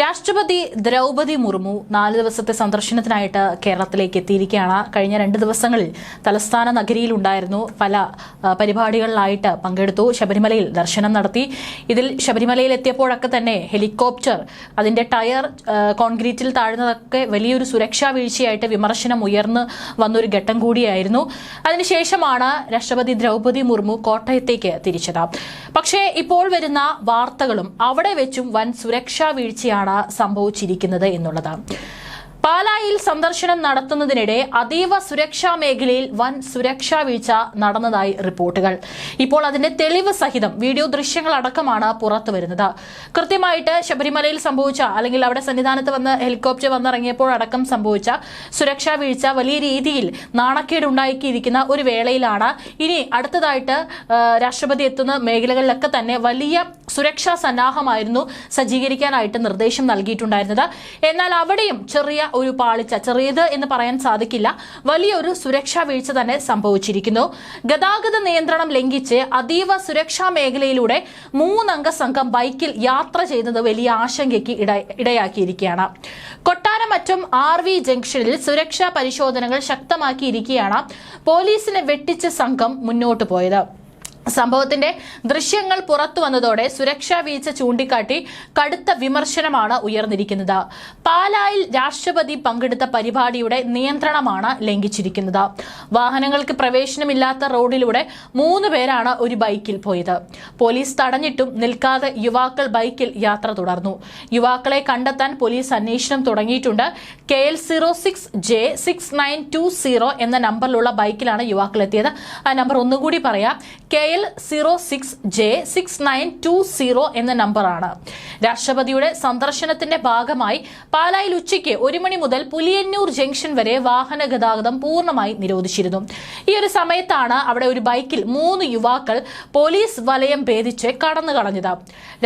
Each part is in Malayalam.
രാഷ്ട്രപതി ദ്രൗപതി മുർമു നാല് ദിവസത്തെ സന്ദർശനത്തിനായിട്ട് കേരളത്തിലേക്ക് എത്തിയിരിക്കുകയാണ്. കഴിഞ്ഞ രണ്ട് ദിവസങ്ങളിൽ തലസ്ഥാന നഗരിയിൽ ഉണ്ടായിരുന്നു. പല പരിപാടികളിലായിട്ട് പങ്കെടുത്തു. ശബരിമലയിൽ ദർശനം നടത്തി. ഇതിൽ ശബരിമലയിൽ എത്തിയപ്പോഴൊക്കെ തന്നെ ഹെലികോപ്റ്റർ അതിന്റെ ടയർ കോൺക്രീറ്റിൽ താഴ്ന്നതൊക്കെ വലിയൊരു സുരക്ഷാ വീഴ്ചയായിട്ട് വിമർശനം ഉയർന്നു വന്നൊരു ഘട്ടം കൂടിയായിരുന്നു. അതിനുശേഷമാണ് രാഷ്ട്രപതി ദ്രൗപതി മുർമു കോട്ടയത്തേക്ക് തിരിച്ചത്. പക്ഷേ ഇപ്പോൾ വരുന്ന വാർത്തകളും അവിടെ വെച്ചും വൻ സുരക്ഷാ വീഴ്ചയാണ് സംഭവിച്ചിരിക്കുന്നത് എന്നുള്ളതാണ്. പാലായിൽ സന്ദർശനം നടത്തുന്നതിനിടെ അതീവ സുരക്ഷാ മേഖലയിൽ വൻ സുരക്ഷാ വീഴ്ച നടന്നതായി റിപ്പോർട്ടുകൾ. ഇപ്പോൾ അതിന്റെ തെളിവ് സഹിതം വീഡിയോ ദൃശ്യങ്ങൾ അടക്കമാണ് പുറത്തു വരുന്നത്. കൃത്യമായിട്ട് ശബരിമലയിൽ സംഭവിച്ച അല്ലെങ്കിൽ അവിടെ സന്നിധാനത്ത് വന്ന് ഹെലികോപ്റ്റർ വന്നിറങ്ങിയപ്പോൾ അടക്കം സംഭവിച്ച സുരക്ഷാ വീഴ്ച വലിയ രീതിയിൽ നാണക്കേട് ഉണ്ടാക്കിയിരിക്കുന്ന ഒരു വേളയിലാണ്. ഇനി അടുത്തതായിട്ട് രാഷ്ട്രപതി എത്തുന്ന മേഖലകളിലൊക്കെ തന്നെ വലിയ സുരക്ഷാ സന്നാഹമായിരുന്നു സജ്ജീകരിക്കാനായിട്ട് നിർദ്ദേശം നൽകിയിട്ടുണ്ടായിരുന്നത്. എന്നാൽ അവിടെയും ചെറിയ ഒരു പാളിച്ച ചെറിയത് എന്ന് പറയാൻ സാധിക്കില്ല. വലിയൊരു സുരക്ഷാ വീഴ്ച തന്നെ സംഭവിച്ചിരിക്കുന്നു. ഗതാഗത നിയന്ത്രണം ലംഘിച്ച് അതീവ സുരക്ഷാ മേഖലയിലൂടെ മൂന്നംഗ സംഘം ബൈക്കിൽ യാത്ര ചെയ്യുന്നത് വലിയ ആശങ്കയ്ക്ക് ഇടയാക്കിയിരിക്കുകയാണ്. ഇടയാക്കിയിരിക്കുകയാണ് കൊട്ടാരമറ്റം ആർ വി ജംഗ്ഷനിൽ സുരക്ഷാ പരിശോധനകൾ ശക്തമാക്കിയിരിക്കുകയാണ് പോലീസിനെ വെട്ടിച്ച് സംഘം മുന്നോട്ട് പോയത്. സംഭവത്തിന്റെ ദൃശ്യങ്ങൾ പുറത്തു വന്നതോടെ സുരക്ഷാ വീഴ്ച ചൂണ്ടിക്കാട്ടി കടുത്ത വിമർശനമാണ് ഉയർന്നിരിക്കുന്നത്. പാലായിൽ രാഷ്ട്രപതി പങ്കെടുത്ത പരിപാടിയുടെ നിയന്ത്രണമാണ് ലംഘിച്ചിരിക്കുന്നത്. വാഹനങ്ങൾക്ക് പ്രവേശനമില്ലാത്ത റോഡിലൂടെ മൂന്ന് പേരാണ് ഒരു ബൈക്കിൽ പോയത്. പോലീസ് തടഞ്ഞിട്ടും നിൽക്കാതെ യുവാക്കൾ ബൈക്കിൽ യാത്ര തുടർന്നു. യുവാക്കളെ കണ്ടെത്താൻ പോലീസ് അന്വേഷണം തുടങ്ങിയിട്ടുണ്ട്. K L zero six J six nine two zero എന്ന നമ്പറിലുള്ള ബൈക്കിലാണ് യുവാക്കൾ എത്തിയത്. ആ നമ്പർ ഒന്നുകൂടി പറയാം. K L zero six J six nine two zero എന്ന നമ്പറാണ് രാഷ്ട്രപതിയുടെ സന്ദർശനത്തിന്റെ ഭാഗമായി പാലായിൽ ഉച്ചയ്ക്ക് ഒരു മണി മുതൽ പുലിയന്നൂർ ജംഗ്ഷൻ വരെ വാഹന ഗതാഗതം പൂർണമായി നിരോധിച്ചിരുന്നു. ഈ ഒരു സമയത്താണ് അവിടെ ഒരു ബൈക്കിൽ മൂന്ന് യുവാക്കൾ പോലീസ് വലയം ഭേദിച്ച് കടന്നു കളഞ്ഞത്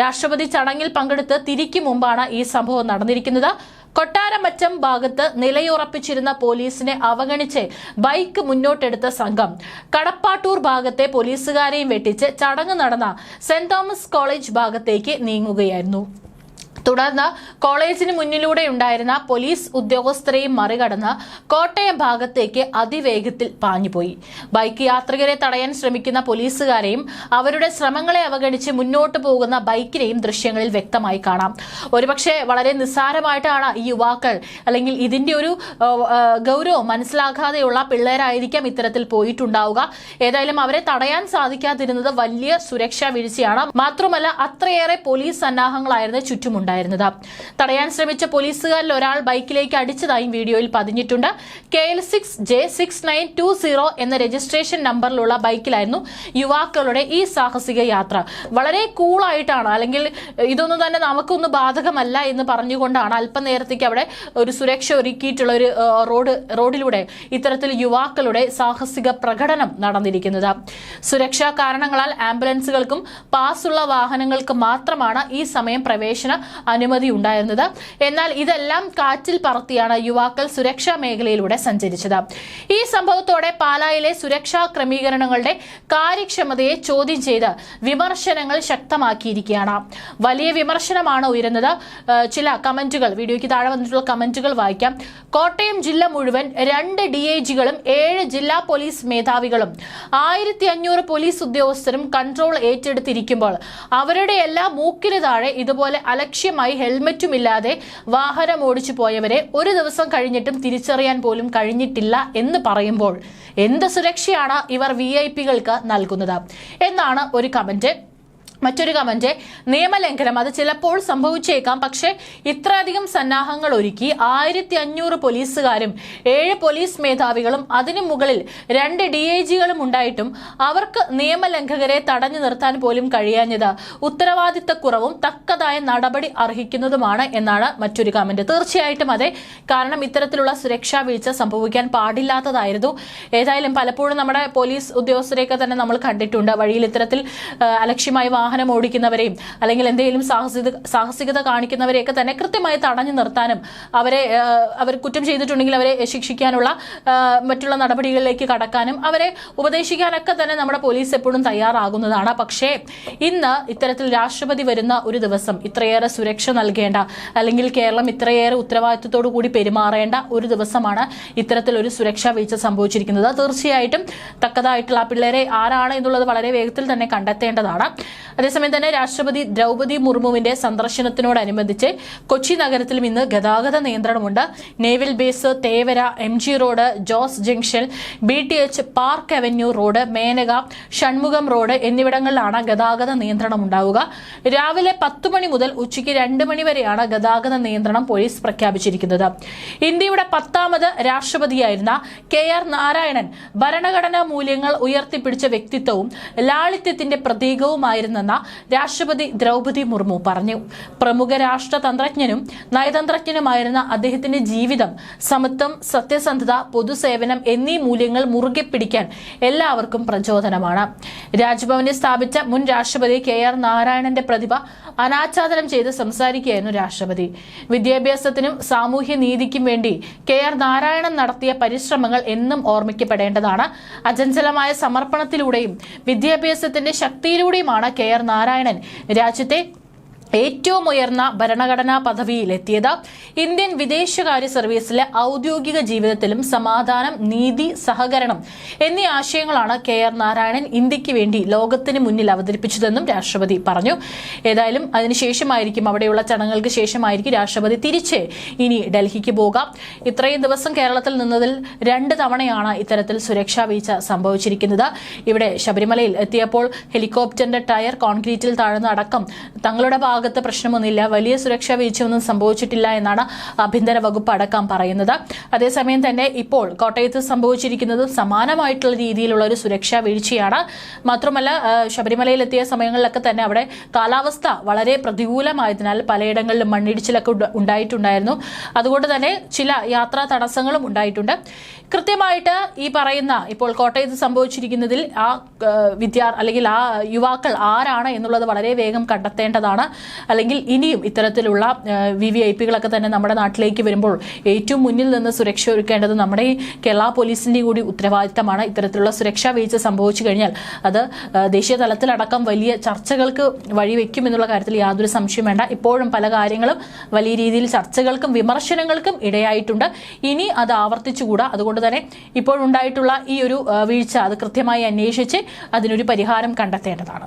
രാഷ്ട്രപതി ചടങ്ങിൽ പങ്കെടുത്ത് തിരിക്കും മുമ്പാണ് ഈ സംഭവം നടന്നിരിക്കുന്നത്. കൊട്ടാരമറ്റം ഭാഗത്ത് നിലയുറപ്പിച്ചിരുന്ന പോലീസിനെ അവഗണിച്ച് ബൈക്ക് മുന്നോട്ടെടുത്ത സംഘം. കടപ്പാട്ടൂർ ഭാഗത്തെ പോലീസുകാരെയും വെട്ടിച്ച് ചടങ്ങ് നടന്ന സെന്റ് തോമസ് കോളേജ് ഭാഗത്തേക്ക് നീങ്ങുകയായിരുന്നു. തുടർന്ന് കോളേജിന് മുന്നിലൂടെ ഉണ്ടായിരുന്ന പോലീസ് ഉദ്യോഗസ്ഥരെയും മറികടന്ന് കോട്ടയം ഭാഗത്തേക്ക് അതിവേഗത്തിൽ പാഞ്ഞുപോയി. ബൈക്ക് യാത്രികരെ തടയാൻ ശ്രമിക്കുന്ന പോലീസുകാരെയും അവരുടെ ശ്രമങ്ങളെ അവഗണിച്ച് മുന്നോട്ട് പോകുന്ന ബൈക്കിനെയും ദൃശ്യങ്ങളിൽ വ്യക്തമായി കാണാം. ഒരുപക്ഷെ വളരെ നിസ്സാരമായിട്ടാണ് ഈ യുവാക്കൾ അല്ലെങ്കിൽ ഇതിന്റെ ഒരു ഗൗരവം മനസ്സിലാക്കാതെയുള്ള പിള്ളേരായിരിക്കാം ഇത്തരത്തിൽ പോയിട്ടുണ്ടാവുക. ഏതായാലും അവരെ തടയാൻ സാധിക്കാതിരുന്നത് വലിയ സുരക്ഷാ വീഴ്ചയാണ്. മാത്രമല്ല അത്രയേറെ പോലീസ് സന്നാഹങ്ങളായിരുന്നു ചുറ്റുമുണ്ടായിരുന്നത്. തടയാൻ ശ്രമിച്ച പോലീസുകാരിൽ ഒരാൾ ബൈക്കിലേക്ക് അടിച്ചതായും വീഡിയോയിൽ പതിഞ്ഞിട്ടുണ്ട്. K L six J six nine two zero എന്ന രജിസ്ട്രേഷൻ നമ്പറിലുള്ള ബൈക്കിലായിരുന്നു യുവാക്കളുടെ ഈ സാഹസിക യാത്ര. വളരെ കൂളായിട്ടാണ് അല്ലെങ്കിൽ ഇതൊന്നും തന്നെ നമുക്കൊന്നും ബാധകമല്ല എന്ന് പറഞ്ഞുകൊണ്ടാണ് അല്പനേരത്തേക്ക് അവിടെ ഒരു സുരക്ഷ ഒരുക്കിയിട്ടുള്ള ഒരു റോഡ് റോഡിലൂടെ ഇത്തരത്തിൽ യുവാക്കളുടെ സാഹസിക പ്രകടനം നടന്നിരിക്കുന്നത്. സുരക്ഷാ കാരണങ്ങളാൽ ആംബുലൻസുകൾക്കും പാസുള്ള വാഹനങ്ങൾക്ക് മാത്രമാണ് ഈ സമയം പ്രവേശന അനുമതി ഉണ്ടായിരുന്നത്. എന്നാൽ ഇതെല്ലാം കാറ്റിൽ പറത്തിയാണ് യുവാക്കൾ സുരക്ഷാ മേഖലയിലൂടെ സഞ്ചരിച്ചത്. ഈ സംഭവത്തോടെ പാലായിലെ സുരക്ഷാ ക്രമീകരണങ്ങളുടെ കാര്യക്ഷമതയെ ചോദ്യം ചെയ്ത് വിമർശനങ്ങൾ ശക്തമാക്കിയിരിക്കുകയാണ്. വലിയ വിമർശനമാണ് ഉയരുന്നത്. ചില കമന്റുകൾ വീഡിയോയ്ക്ക് താഴെ വന്നിട്ടുള്ള കമന്റുകൾ വായിക്കാം. കോട്ടയം ജില്ല മുഴുവൻ രണ്ട് ഡി ഐ ജികളും ഏഴ് ജില്ലാ പോലീസ് മേധാവികളും ആയിരത്തി അഞ്ഞൂറ് പോലീസ് ഉദ്യോഗസ്ഥരും കൺട്രോൾ ഏറ്റെടുത്തിരിക്കുമ്പോൾ അവരുടെ എല്ലാ മൂക്കിന് താഴെ ഇതുപോലെ അലക്ഷ്യമായി ഹെൽമറ്റും ഇല്ലാതെ വാഹനം ഓടിച്ചു പോയവരെ ഒരു ദിവസം കഴിഞ്ഞിട്ടും തിരിച്ചറിയാൻ പോലും കഴിഞ്ഞിട്ടില്ല എന്ന് പറയുമ്പോൾ എന്ത് സുരക്ഷയാണ് ഇവർ വി ഐ പികൾക്ക് നൽകുന്നത്? എന്നാണ് ഒരു കമന്റ് മറ്റൊരു കമന്റ് നിയമലംഘനം. അത് ചിലപ്പോൾ സംഭവിച്ചേക്കാം. പക്ഷേ ഇത്രയധികം സന്നാഹങ്ങൾ ഒരുക്കി ആയിരത്തി അഞ്ഞൂറ് പോലീസുകാരും ഏഴ് പോലീസ് മേധാവികളും അതിനു മുകളിൽ രണ്ട് ഡി ഐ ജികളും ഉണ്ടായിട്ടും അവർക്ക് നിയമലംഘകരെ തടഞ്ഞു നിർത്താൻ പോലും കഴിയാഞ്ഞത് ഉത്തരവാദിത്തക്കുറവും തക്കതായ നടപടി അർഹിക്കുന്നതുമാണ് എന്നാണ് മറ്റൊരു കമന്റ് തീർച്ചയായിട്ടും അതെ. കാരണം ഇത്തരത്തിലുള്ള സുരക്ഷാ വീഴ്ച സംഭവിക്കാൻ പാടില്ലാത്തതായിരുന്നു. ഏതായാലും പലപ്പോഴും നമ്മുടെ പോലീസ് ഉദ്യോഗസ്ഥരെയൊക്കെ തന്നെ നമ്മൾ കണ്ടിട്ടുണ്ട്. വഴിയിൽ ഇത്തരത്തിൽ അലക്ഷ്യമായി വാഹനം ഓടിക്കുന്നവരെയും അല്ലെങ്കിൽ എന്തെങ്കിലും സാഹസിക സാഹസികത കാണിക്കുന്നവരെയൊക്കെ തന്നെ കൃത്യമായി തടഞ്ഞു നിർത്താനും അവരെ അവർ കുറ്റം ചെയ്തിട്ടുണ്ടെങ്കിൽ അവരെ ശിക്ഷിക്കാനുള്ള മറ്റുള്ള നടപടികളിലേക്ക് കടക്കാനും അവരെ ഉപദേശിക്കാനൊക്കെ തന്നെ നമ്മുടെ പോലീസ് എപ്പോഴും തയ്യാറാകുന്നതാണ്. പക്ഷേ ഇന്ന് ഇത്തരത്തിൽ രാഷ്ട്രപതി വരുന്ന ഒരു ദിവസം ഇത്രയേറെ സുരക്ഷ നൽകേണ്ട അല്ലെങ്കിൽ കേരളം ഇത്രയേറെ ഉത്തരവാദിത്വത്തോടു കൂടി പെരുമാറേണ്ട ഒരു ദിവസമാണ് ഇത്തരത്തിൽ ഒരു സുരക്ഷാ വീഴ്ച സംഭവിച്ചിരിക്കുന്നത്. തീർച്ചയായിട്ടും തക്കതായിട്ടുള്ള പിള്ളേരെ ആരാണ് എന്നുള്ളത് വളരെ വേഗത്തിൽ തന്നെ കണ്ടെത്തേണ്ടതാണ്. അതേസമയം തന്നെ രാഷ്ട്രപതി ദ്രൗപതി മുർമുവിന്റെ സന്ദർശനത്തിനോടനുബന്ധിച്ച് കൊച്ചി നഗരത്തിലും ഇന്ന് ഗതാഗത നിയന്ത്രണമുണ്ട്. Naval base Thevara M G road Jose junction B T H park avenue road Menaka Shanmugham road എന്നിവിടങ്ങളിലാണ് ഗതാഗത നിയന്ത്രണം ഉണ്ടാവുക. രാവിലെ പത്ത് മണി മുതൽ ഉച്ചയ്ക്ക് രണ്ട് മണി വരെയാണ് ഗതാഗത നിയന്ത്രണം പോലീസ് പ്രഖ്യാപിച്ചിരിക്കുന്നത്. ഇന്ത്യയുടെ പത്താമത് രാഷ്ട്രപതിയായിരുന്ന കെ ആർ നാരായണൻ ഭരണഘടനാ മൂല്യങ്ങൾ ഉയർത്തിപ്പിടിച്ച വ്യക്തിത്വവും ലാളിത്യത്തിന്റെ പ്രതീകവുമായിരുന്നെന്ന രാഷ്ട്രപതി ദ്രൗപതി മുർമു പറഞ്ഞു. പ്രമുഖ രാഷ്ട്രതന്ത്രജ്ഞനും നയതന്ത്രജ്ഞനുമായിരുന്ന അദ്ദേഹത്തിന്റെ ജീവിതം സമത്വം സത്യസന്ധത പൊതുസേവനം എന്നീ മൂല്യങ്ങൾ മുറുകെ പിടിക്കാൻ എല്ലാവർക്കും പ്രചോദനമാണ്. രാജ്ഭവനിൽ സ്ഥാപിച്ച മുൻ രാഷ്ട്രപതി കെ ആർ നാരായണന്റെ പ്രതിഭ അനാച്ഛാദനം ചെയ്ത് സംസാരിക്കുകയായിരുന്നു രാഷ്ട്രപതി. വിദ്യാഭ്യാസത്തിനും സാമൂഹ്യ നീതിക്കും വേണ്ടി കെ ആർ നാരായണൻ നടത്തിയ പരിശ്രമങ്ങൾ എന്നും ഓർമ്മിക്കപ്പെടേണ്ടതാണ്. അചഞ്ചലമായ സമർപ്പണത്തിലൂടെയും വിദ്യാഭ്യാസത്തിന്റെ ശക്തിയിലൂടെയുമാണ് കെ നാരായണൻ രാജ്യത്തെ ഏറ്റവും ഉയർന്ന ഭരണഘടനാ പദവിയിലെത്തിയത് ഇന്ത്യൻ വിദേശകാര്യ സർവീസിലെ ഔദ്യോഗിക ജീവിതത്തിലും സമാധാനം നീതി സഹകരണം എന്നീ ആശയങ്ങളാണ് കെ ആർ നാരായണൻ ഇന്ത്യയ്ക്ക് വേണ്ടി ലോകത്തിന് മുന്നിൽ അവതരിപ്പിച്ചതെന്നും രാഷ്ട്രപതി പറഞ്ഞു. ഏതായാലും അതിനുശേഷമായിരിക്കും അവിടെയുള്ള ചടങ്ങുകൾക്ക് ശേഷമായിരിക്കും രാഷ്ട്രപതി തിരിച്ച് ഇനി ഡൽഹിക്ക് പോകാം. ഇത്രയും ദിവസം കേരളത്തിൽ നിന്നതിൽ രണ്ട് തവണയാണ് ഇത്തരത്തിൽ സുരക്ഷാ വീഴ്ച സംഭവിച്ചിരിക്കുന്നത്. ഇവിടെ ശബരിമലയിൽ എത്തിയപ്പോൾ ഹെലികോപ്റ്ററിന്റെ ടയർ കോൺക്രീറ്റിൽ താഴ്ന്ന അടക്കം തങ്ങളുടെ ഭാഗത്ത് പ്രശ്നമൊന്നുമില്ല. വലിയ സുരക്ഷാ വീഴ്ചയൊന്നും സംഭവിച്ചിട്ടില്ല എന്നാണ് ആഭ്യന്തര വകുപ്പ് അടക്കം പറയുന്നത്. അതേസമയം തന്നെ ഇപ്പോൾ കോട്ടയത്ത് സംഭവിച്ചിരിക്കുന്നത് സമാനമായിട്ടുള്ള രീതിയിലുള്ള ഒരു സുരക്ഷാ വീഴ്ചയാണ്. മാത്രമല്ല ശബരിമലയിലെത്തിയ സമയങ്ങളിലൊക്കെ തന്നെ അവിടെ കാലാവസ്ഥ വളരെ പ്രതികൂലമായതിനാൽ പലയിടങ്ങളിലും മണ്ണിടിച്ചിലൊക്കെ ഉണ്ടായിട്ടുണ്ടായിരുന്നു. അതുകൊണ്ട് തന്നെ ചില യാത്രാ തടസ്സങ്ങളും ഉണ്ടായിട്ടുണ്ട്. കൃത്യമായിട്ട് ഈ പറയുന്ന ഇപ്പോൾ കോട്ടയത്ത് സംഭവിച്ചിരിക്കുന്നതിൽ ആ വിദ്യാർ അല്ലെങ്കിൽ ആ യുവാക്കൾ ആരാണ് എന്നുള്ളത് വളരെ വേഗം കണ്ടെത്തേണ്ടതാണ്. അല്ലെങ്കിൽ ഇനിയും ഇത്തരത്തിലുള്ള വി വി ഐ പികളൊക്കെ തന്നെ നമ്മുടെ നാട്ടിലേക്ക് വരുമ്പോൾ ഏറ്റവും മുന്നിൽ നിന്ന് സുരക്ഷ ഒരുക്കേണ്ടത് നമ്മുടെ കേരള പോലീസിന്റെ കൂടി ഉത്തരവാദിത്തമാണ്. ഇത്തരത്തിലുള്ള സുരക്ഷാ വീഴ്ച സംഭവിച്ചു കഴിഞ്ഞാൽ അത് ദേശീയ തലത്തിലടക്കം വലിയ ചർച്ചകൾക്ക് വഴിവെക്കും എന്നുള്ള കാര്യത്തിൽ യാതൊരു സംശയം വേണ്ട. ഇപ്പോഴും പല കാര്യങ്ങളും വലിയ രീതിയിൽ ചർച്ചകൾക്കും വിമർശനങ്ങൾക്കും ഇടയായിട്ടുണ്ട്. ഇനി അത് ആവർത്തിച്ചുകൂടാ. അതുകൊണ്ട് തന്നെ ഇപ്പോഴുണ്ടായിട്ടുള്ള ഈ ഒരു വീഴ്ച അത് കൃത്യമായി അന്വേഷിച്ച് അതിനൊരു പരിഹാരം കണ്ടെത്തേണ്ടതാണ്.